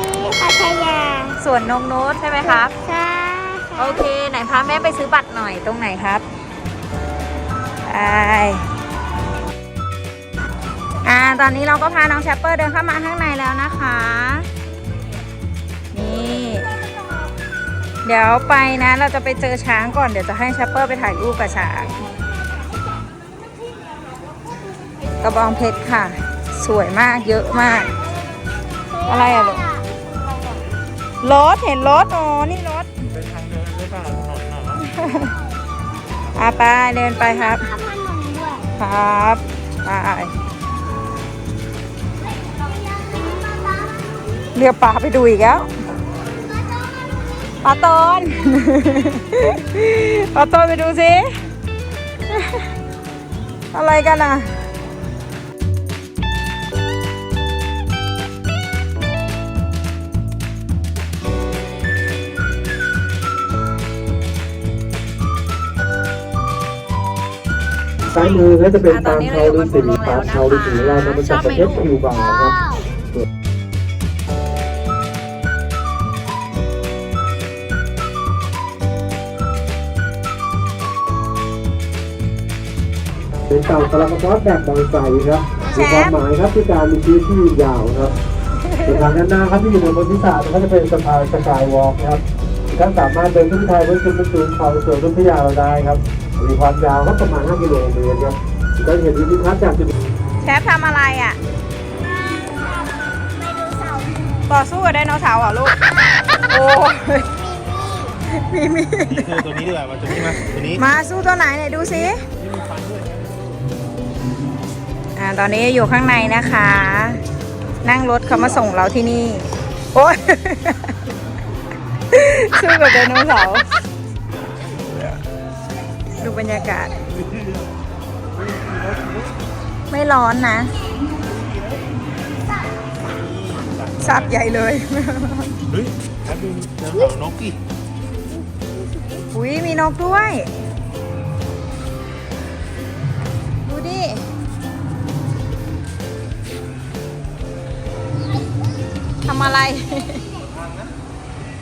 ที่พัทยาสวนนงนุชใช่ไหมครับ ใช่โอเค ไหนพาแม่ไปซื้อบัตรหน่อยตรงไหนครับไปอ่าตอนนี้เราก็พาน้องแชปเปอร์เดินเข้ามาข้างในแล้วนะคะ นี่ เดี๋ยวไปนะ เราจะไปเจอช้างก่อนเดี๋ยวจะให้แชปเปอร์ไปถ่ายรูปกับช้างกระบองเพชรค่ะ สวยมากเยอะมาก อะไรอะลูก รถเห็นรถอ๋อนี่รถเป็นทางเดินหรือเปล่าถนนน่ะเนอะอาไปเดินไปครับข้ามถนนด้วยครับไปเรียกปลาไปดูอีกแล้วปลาตอนปลาตอนไปดูสิอะไรกันอะ ซ้ายมือก็จะเป็นอะตอปานงนี้เทาเราอยู่ฤาษีบนภูปางแล้วนะคะเทาฤาษีเรานำมาชจาอกบประไหมเทศลูกคิวบาร์ครับเป็นเต่าตะลักกอสแบบบางไทรครับมีความหมายครับคือการมีชีวิตที่ยืนยาวครับส่วนทางด้านหน้าครับที่อยู่ในบนที่สามก็จะเป็นสะพานสกายวอล์กครับ ท่านสามารถเดินขึ้นไทยบนจุดสูงเขาสวนรุ่พยาเราได้ครับ มีความยาวครับประมาณ 5 กิโลเมตรครับก็เห็นวิวทิวทัศน์จากจุดแชฟทำอะไรอะไปดูเสาต่อสู้กับไดโนเสาร์เหรอลูก โอ้ยมีมีดนี่คือตัวนี้ดีกว่ามาตัวนี้มาตัวนี้มาสู้ตัวไหนไหนดูสิอ่าตอนนี้อยู่ข้างในนะคะ นั่งรถเขามาส่งเราที่นี่ โอ้ย สู้กับไดโนเสาร์ดูบรรยากาศ ไม่ร้อนนะ สับใหญ่เลย เฮ้ยแป๊บนึงเดินเสานกอีกอุ้ยมีนกด้วย ดูดิ ทำอะไร